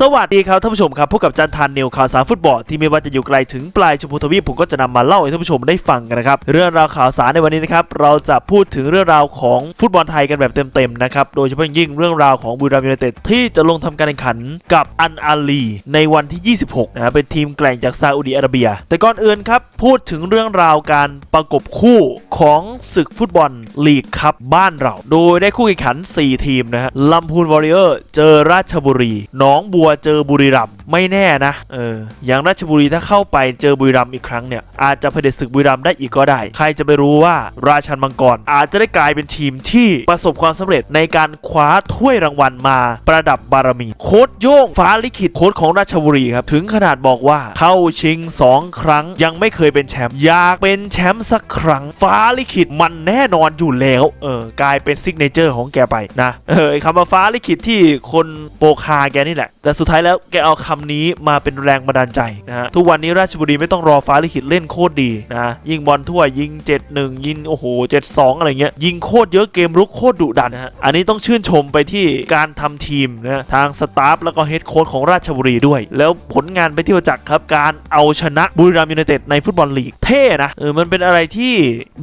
สวัสดีครับท่านผู้ชมครับพบกับจันทานนิวข่าวสารฟุตบอลที่ไม่ว่าจะอยู่ไกลถึงปลายชมพูทวีปผมก็จะนำมาเล่าให้ท่านผู้ชมได้ฟังกันนะครับเรื่องราวข่าวสารในวันนี้นะครับเราจะพูดถึงเรื่องราวของฟุตบอลไทยกันแบบเต็มๆนะครับโดยเฉพาะยิ่งเรื่องราวของบุรีรัมย์ยูไนเต็ดที่จะลงทำการแข่งขันกับอันอาลี ในวันที่ 26นะเป็นทีมแกร่งจากซาอุดิอาระเบีย แต่ก่อนอื่นครับพูดถึงเรื่องราวการประกบคู่ของศึกฟุตบอลลีกคัพบ้านเรา โดยได้คู่แข่งขัน 4 ทีมนะฮะลำพูนวอริเออร์เจอราชบุรี หนองบัววเจอบุรีรัมไม่แน่นะเอออย่างราชบุรีถ้าเข้าไปเจอบุรีรัมอีกครั้งเนี่ยอาจจะเผด็จศึกบุรีรัมได้อีกก็ได้ ใครจะไปรู้ว่าราชันมังกรอาจจะได้กลายเป็นทีมที่ประสบความสำเร็จในการคว้าถ้วยรางวัลมาประดับบารมี โค้ดโย่งฟ้าลิขิตโค้ดของราชบุรีครับถึงขนาดบอกว่าเข้าชิง 2 ครั้งยังไม่เคยเป็นแชมป์อยากเป็นแชมป์สักครั้งฟ้าลิขิตมันแน่นอนอยู่แล้วเออกลายเป็นซิกเนเจอร์ของแกไปนะเออคำว่าฟ้าลิขิตที่คนโปกฮาแกนี่แหละแต่สุดท้ายแล้วแกเอาคำนี้มาเป็นแรงบันดาลใจนะฮะทุกวันนี้ราชบุรีไม่ต้องรอฟ้าลิขิตเล่นโคตรดีนะยิงบอลทั่วยิง 7-1 ยิงโอ้โห 7-2 อะไรเงี้ยยิงโคตรเยอะเกมรุกโคตรดุดันนะฮะอันนี้ต้องชื่นชมไปที่การทำทีมนะทางสตาฟแล้วก็เฮดโค้ชของราชบุรีด้วย แล้วผลงานไปที่ประจักษ์ครับการเอาชนะบุรีรัมย์ยูไนเต็ดในฟุตบอลลีกเท่นะเออมันเป็นอะไรที่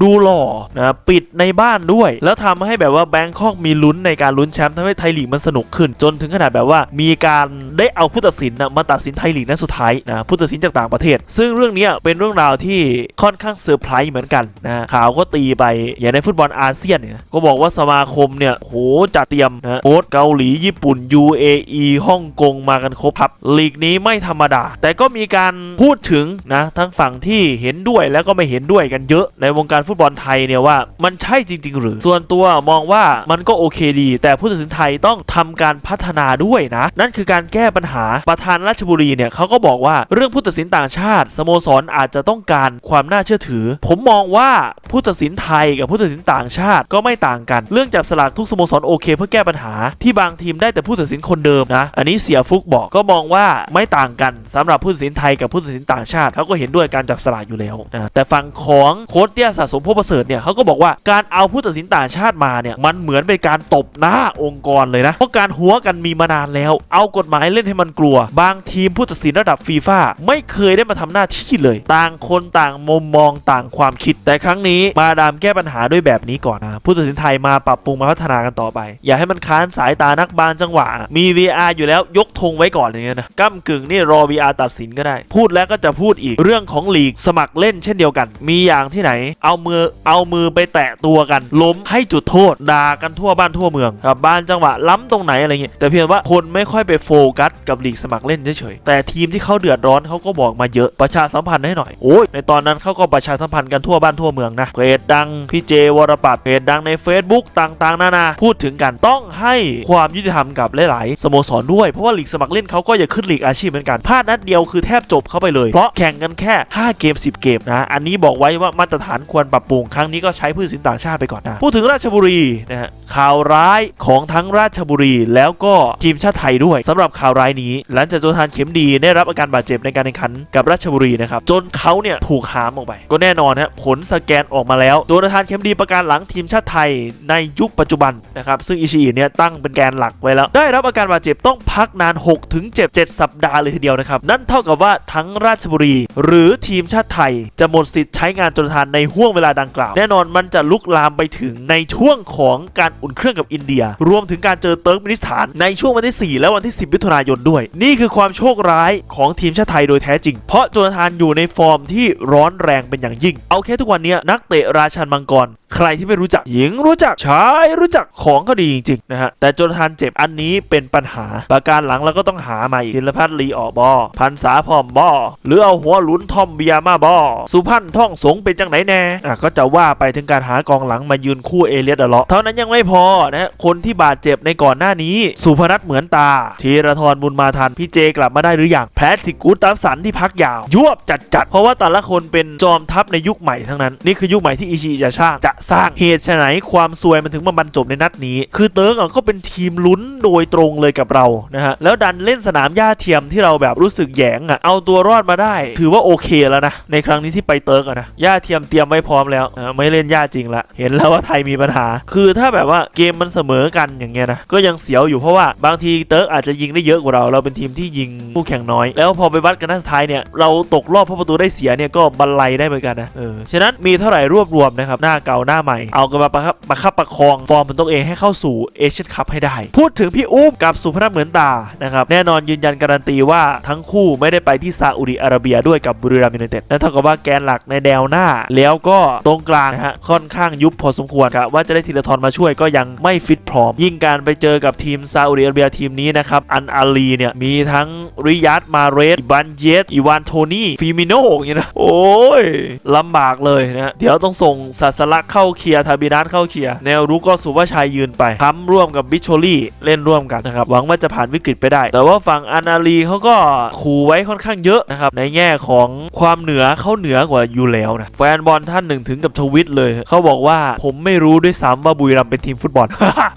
ดูหล่อนะปิดในบ้านด้วย แล้วทำให้แบบว่าแบงคอกมีลุ้นในการลุ้นแชมป์ทำให้ไทยลีกมันสนุกขึ้น จนถึงขนาดแบบว่ามีการได้เอาผู้ตัดสินนะมาตัดสินไทยลีกนัดสุดท้ายนะผู้ตัดสินจากต่างประเทศ ซึ่งเรื่องนี้เป็นเรื่องราวที่ค่อนข้างเซอร์ไพรส์เหมือนกันนะข่าวก็ตีไปอย่างในฟุตบอลอาเซียนเนี่ยก็บอกว่าสมาคมเนี่ยโหจัดเตรียมนะโค้ชเกาหลีญี่ปุ่น UAE ฮ่องกงมากันครบครับลีกนี้ไม่ธรรมดา แต่ก็มีการพูดถึงนะทั้งฝั่งที่เห็นด้วยแล้วก็ไม่เห็นด้วยกันเยอะในวงการฟุตบอลไทยเนี่ยว่ามันใช่จริง ๆ หรือ ส่วนตัวมองว่ามันก็โอเคดี แต่ผู้ตัดสินไทยต้องทำการพัฒนาด้วยนะ นั่นคือการแก้ปัญหา ประธานราชบุรีเนี่ยเขาก็บอกว่าเรื่องผู้ตัดสินต่างชาติสโมสรอาจจะต้องการความน่าเชื่อถือ ผมมองว่าผู้ตัดสินไทยกับผู้ตัดสินต่างชาติก็ไม่ต่างกัน เรื่องจับสลากทุกสโมสรโอเค เพื่อแก้ปัญหาที่บางทีมได้แต่ผู้ตัดสินคนเดิมนะ อันนี้เสียฟุกบอกก็มองว่าไม่ต่างกันสำหรับผู้ตัดสินไทยกับผู้ตัดสินต่างชาติเขาก็เห็นด้วยการจับสลากอยู่แล้วนะแต่ฝั่งของโค้ชเตี้ยสะสมพวกประเสริฐเนี่ยเขาก็บอกว่าการเอาผู้ตัดสินต่างชาติมาเนี่ยมันเหมือนเป็นการตบหน้าองค์กรเลยนะเพราะการหัวกันมีมานานแล้ว เอากฎหมายเล่นให้มันกลัว บางทีมผู้ตัดสินระดับฟีฟ่าไม่เคยได้มาทำหน้าที่เลย ต่างคนต่างมุมมองต่างความคิดแต่ครั้งนี้มาดามแก้ปัญหาด้วยแบบนี้ก่อนนะผู้ตัดสินไทยมาปรับปรุงมาพัฒนากันต่อไป อย่าให้มันค้านสายตานักบางจังหวะ มี VR อยู่แล้วยกธงไว้ก่อนอย่างเงี้ยนะก้ากึ่งนี่รอ VR ตัดสินก็ได้ พูดแล้วก็จะพูดอีกเรื่องของลีกสมัครเล่นเช่นเดียวกัน มีอย่างที่ไหน เอามือเอามือไปแตะตัวกัน ล้มให้จุดโทษด่ากันทั่วบ้านทั่วเมืองครับบ้านจังหวะล้ำตรงไหนอะไรเงี้ยแต่เพียงว่าคนไม่ค่อยไปโฟกสกับลีกสมัครเล่นเฉยๆแต่ทีมที่เขาเดือดร้อนเขาก็บอกมาเยอะประชาสัมพันธ์ให้หน่อยโอ้ยในตอนนั้นเขาก็ประชาสัมพันธ์กันทั่วบ้านทั่วเมืองนะเพจดังพี่เจวรปัตเพจดังใน Facebook ต่างๆ นานา พูดถึงกันต้องให้ความยุติธรรมกับหลายๆสโมสรด้วยเพราะว่าลีกสมัครเล่นเขาก็อยากขึ้นลีกอาชีพเหมือนกันพลาดนัดเดียวคือแทบจบเข้าไปเลย เพราะแข่งกันแค่ 5 เกม 10 เกมนะ อันนี้บอกไว้ว่ามาตรฐานควรปรับปรุงครั้งนี้ก็ใช้ผู้สินต่างชาติไปก่อนนะ พูดถึงราชบุรีนะฮะข่าวร้ายของทั้งราชบุรีแล้วก็ทีมชาติไทยด้วยสำหรับข่าวร้ายนี้ หลังจากโจทานเข็มดีได้รับอาการบาดเจ็บในการแข่งขันกับราชบุรีนะครับจนเขาเนี่ยถูกหามออกไป ก็แน่นอนฮะผลสแกนออกมาแล้วโจทานเข็มดีประการหลังทีมชาติไทยในยุคปัจจุบันนะครับซึ่งอิชิอิเนี่ยตั้งเป็นแกนหลักไว้แล้ว ได้รับอาการบาดเจ็บต้องพักนาน6ถึง7 7 สัปดาห์เลยทีเดียวนะครับนั่นเท่ากับว่าทั้งราชบุรี หรือทีมชาติไทย จะหมดสิทธิ์ใช้งานโจทานในห่วงเวลาดังกล่าว แน่นอนมันจะลุกลามไปถึงในช่วงของการอุ่นเครื่องกับอินเดีย รวมถึงการเจอเติร์กมินิสถานในช่วงวันที่ 4 และวันที่ 10ถุนายนด้วย นี่คือความโชคร้ายของทีมชาติไทยโดยแท้จริง เพราะโจนาธานอยู่ในฟอร์มที่ร้อนแรงเป็นอย่างยิ่ง เอาแค่ทุกวันนี้นักเตะราชันมังกร ใครที่ไม่รู้จักหญิงรู้จักชายรู้จักของเขาดีจริงๆนะฮะแต่โจนาธานเจ็บอันนี้เป็นปัญหา ประการหลังเราก็ต้องหามาอีกธีรพัฒน์ลีออบอพันษาพอมบอหรือเอาหัวหลุนทอมเบียมาบอสุพันธ์ท่องสงเป็นจังไหนแน่อะก็จะว่าไปถึงการหากองหลังมายืนคู่เอเลียดอะเลาะเท่านั้นยังไม่พอนะฮะคนที่บาดเจ็บในก่อนหน้านี้ สุพนัทเหมือนตาธีรทรบุญมาทันพี่เจกลับมาได้หรือยังแพทริกูตัฟสันที่พักยาว ยวบจัดจัดเพราะว่าแต่ละคนเป็นจอมทัพในยุคใหม่ทั้งนั้น นี่คือยุคใหม่ที่อิชิจะสร้างจะสร้างเหตุไฉนความซวยมันถึงมาบรรจบในนัดนี้ คือเติร์กอะก็เป็นทีมลุ้นโดยตรงเลยกับเรานะฮะแล้วดันเล่นสนามหญ้าเทียมที่เราแบบรู้สึกแยงอะเอาตัวรอดมาได้ ถือว่าโอเคแล้วนะในครั้งนี้ที่ไปเติร์กอะนะหญ้าเทียมเตรียมไว้พร้อมแล้วไม่เล่นหญ้าจริงละเห็นแล้วว่าไทยมีปัญหา คือถ้าแบบว่าเกมมันเสมอกันอย่างเงี้ยนะก็ยังเสียวอยู่เพราะว่าบางทีเติร์กอาจจะยิงได้เยอะกว่าเรา เราเป็นทีมที่ยิงคู่แข่งน้อย แล้วพอไปวัดกันนัดสุดท้ายเนี่ย เราตกรอบเพราะประตูได้เสียเนี่ยก็บันไลได้เหมือนกันนะ เออ ฉะนั้นมีเท่าไหร่รวบรวมนะครับ หน้าเก่าหน้าใหม่ เอากันมาประคับประคับประคอง ฟอร์มของตัวเองให้เข้าสู่เอเชียนคัพให้ได้ พูดถึงพี่อุ้มกับสุพนัทเหมือนตา นะครับ แน่นอนยืนยันการันตีว่าทั้งคู่ไม่ได้ไปที่ซาอุดิอาระเบียด้วยกับบุรีรัมย์ยูไนเต็ด นั่นเท่ากับว่าแกนหลักในแนวหน้า แล้วก็ตรงกลางนะฮะ ค่อนข้างยุบพอสมควรกะว่าจะได้ธีรทรมาช่วยก็ยังไม่ฟิตพร้อม ยิ่งการไปเจอกับทีมซาอุดิอาระเบียทีมนี้นะครับอันอาลีเนี่ย มีทั้งริยัตมาเรสอิบันเยสอีวานโทนี่ฟิมิโนอย่างเงี้ยนะ โอ้ยลำบากเลยนะ เดี๋ยวต้องส่งศาสลักเข้าเคลียร์ทาบินัสเข้าเคลียร์แนวรุกก็สุภาชัยยืนไปค้ำร่วมกับบิชโชลี่เล่นร่วมกันนะครับ หวังว่าจะผ่านวิกฤตไปได้ แต่ว่าฝั่งอันอาลีเขาก็ขู่ไว้ค่อนข้างเยอะนะครับ ในแง่ของความเหนือเขาเหนือกว่าอยู่แล้วนะ แฟนบอลท่านหนึ่งถึงกับทวิตเลย เขาบอกว่าผมไม่รู้ด้วยซ้ำว่าบุรีรัมย์เป็นทีมฟุตบอล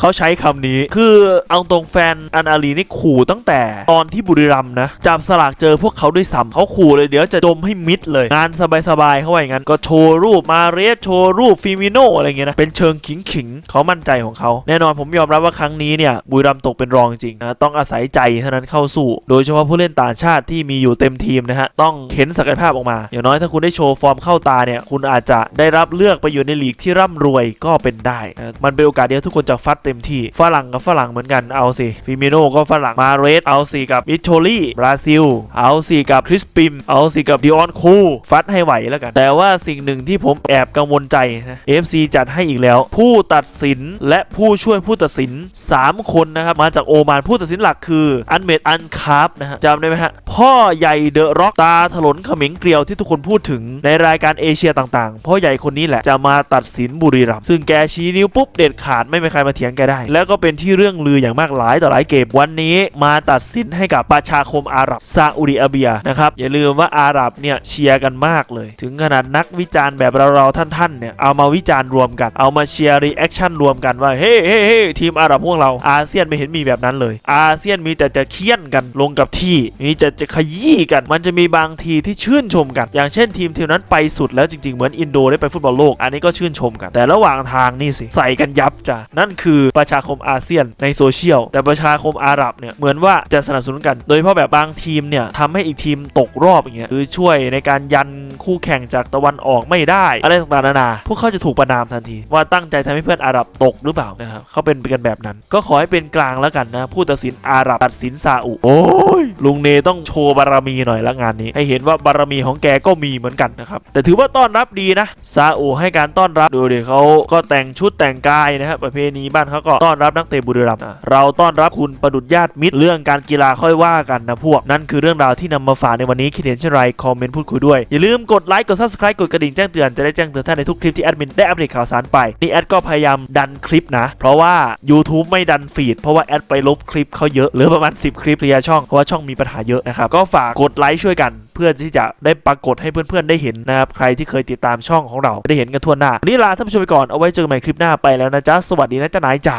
เขาใช้คำนี้คือเอาตรงแฟนอันอาลีนี่ขู่ตั้งแต่ตอนที่บุรีรัมนะจับสลากเจอพวกเขาด้วยซ้ำเขาขู่เลยเดี๋ยวจะจมให้มิดเลย งานสบายๆเขาว่าอย่างนั้นก็โชว์รูปมาเรสโชว์รูปฟิมิโนอะไรเงี้ยนะเป็นเชิงขิงขิงๆเขามั่นใจของเขา แน่นอนผมยอมรับว่าครั้งนี้เนี่ยบุรีรัมตกเป็นรองจริงนะต้องอาศัยใจเท่านั้นเข้าสู้ โดยเฉพาะผู้เล่นต่างชาติที่มีอยู่เต็มทีมนะฮะต้องเข็นศักยภาพออกมา อย่างน้อยถ้าคุณได้โชว์ฟอร์มเข้าตาเนี่ยคุณอาจจะได้รับเลือกไปอยู่ในลีกที่ร่ำรวยก็เป็นได้นะมันเป็นโอกาสเดียวทุกคนจะฟัดเต็มที่ฝรั่งกับฝรั่งเหมือนกันเอาสิฟิมิโนก็ฝรั่งมาเรสเอาสิกับมิโชลี่บราซิล เอาสิกับคริสปิม เอาสิกับดิออนคูฟัดให้ไหวแล้วกัน แต่ว่าสิ่งหนึ่งที่ผมแอบกังวลใจนะ FC จัดให้อีกแล้ว ผู้ตัดสินและผู้ช่วยผู้ตัดสิน 3 คนนะครับมาจากโอมานผู้ตัดสินหลักคืออันเมดอันคาร์ฟนะฮะจำได้ไหมฮะพ่อใหญ่เดอะร็อกตาถลนเขมิงเกลียวที่ทุกคนพูดถึงในรายการเอเชียต่างๆพ่อใหญ่คนนี้แหละจะมาตัดสินบุรีรัมย์ซึ่งแกชี้นิ้วปุ๊บเด็ดขาดไม่มีใครมาเถียงแกได้ แล้วก็เป็นที่เรื่องลืออย่างมากหลายต่อหลายเกมวันนี้มาตัดสินให้กับประชาคมอาหรับซาอุดิอาระเบียนะครับอย่าลืมว่าอาหรับเนี่ยเชียร์กันมากเลย ถึงขนาดนักวิจารณ์แบบเราๆท่านๆเนี่ยเอามาวิจารณ์รวมกันเอามาเชียร์รีแอคชั่นรวมกันว่าเฮ้เฮ้เฮ้ทีมอาหรับพวกเราอาเซียนไม่เห็นมีแบบนั้นเลย อาเซียนมีแต่จะเคี่ยนกันลงกับที่มีแต่จะขยี้กัน มันจะมีบางทีที่ชื่นชมกัน อย่างเช่นทีมทีมนั้นไปสุดแล้วจริงๆ เหมือนอินโดได้ไปฟุตบอลโลก อันนี้ก็ชื่นชมกัน แต่ระหว่างทางนี่สิ ใส่กันยับจ้ะนั่นคือประชาคมอาเซียนในโซเชียล แต่ประชาคมอาหรับเนี่ยเหมือนว่าจะสนับสนุนกัน โดยเฉพาะแบบบางทีมเนี่ยทำให้อีกทีมตกรอบอย่างเงี้ยคือช่วยในการยันคู่แข่งจากตะวันออกไม่ได้ อะไรต่างๆนานาพวกเขาจะถูกประนามทันที ว่าตั้งใจทำให้เพื่อนอาหรับตกหรือเปล่านะครับเขาเป็นกันแบบนั้น ก็ขอให้เป็นกลางแล้วกันนะผู้ตัดสินอาหรับตัดสินซาอุโอ้ยลุงเนต้องโชว์บารมีหน่อยละงานนี้ ให้เห็นว่าบารมีของแกก็มีเหมือนกันนะครับแต่ถือว่าต้อนรับดีนะซาอุให้การต้อนรับดูดิเขาก็แต่งชุดแต่งกายนะครับประเพณีบ้านเขาก็ต้อนรับนักเตะบุรีรัมย์นะเราต้อนรับคุณประดุจญาติมิตรรื่องการกีฬาค่อยว่ากันนะพวก นั่นคือเรื่องราวที่นำมาฝากในวันนี้คิดเห็นเช่นไรคอมเมนต์พูดคุยด้วย อย่าลืมกดไลค์กด subscribe กดกระดิ่งแจ้งเตือนจะได้แจ้งเตือนท่านในทุกคลิปที่แอดมินได้อัปเดตข่าวสารไปนี่แอดก็พยายามดันคลิปนะ เพราะว่า YouTube ไม่ดันฟีดเพราะว่าแอดไปลบคลิปเขาเยอะเหลือประมาณ 10 คลิปเคลียร์ช่องเพราะว่าช่องมีปัญหาเยอะนะครับก็ฝากกดไลค์ช่วยกันเพื่อที่จะได้ปรากฏให้เพื่อนๆได้เห็นนะครับ ใครที่เคยติดตามช่องของเราได้เห็นกันทั่วหน้า วันนี้ลาท่านผู้ชมไปก่อน เอาไว้เจอกันใหม่คลิปหน้าไปแล้วนะจ๊ะ สวัสดีนะจ๊ะนายจ๋า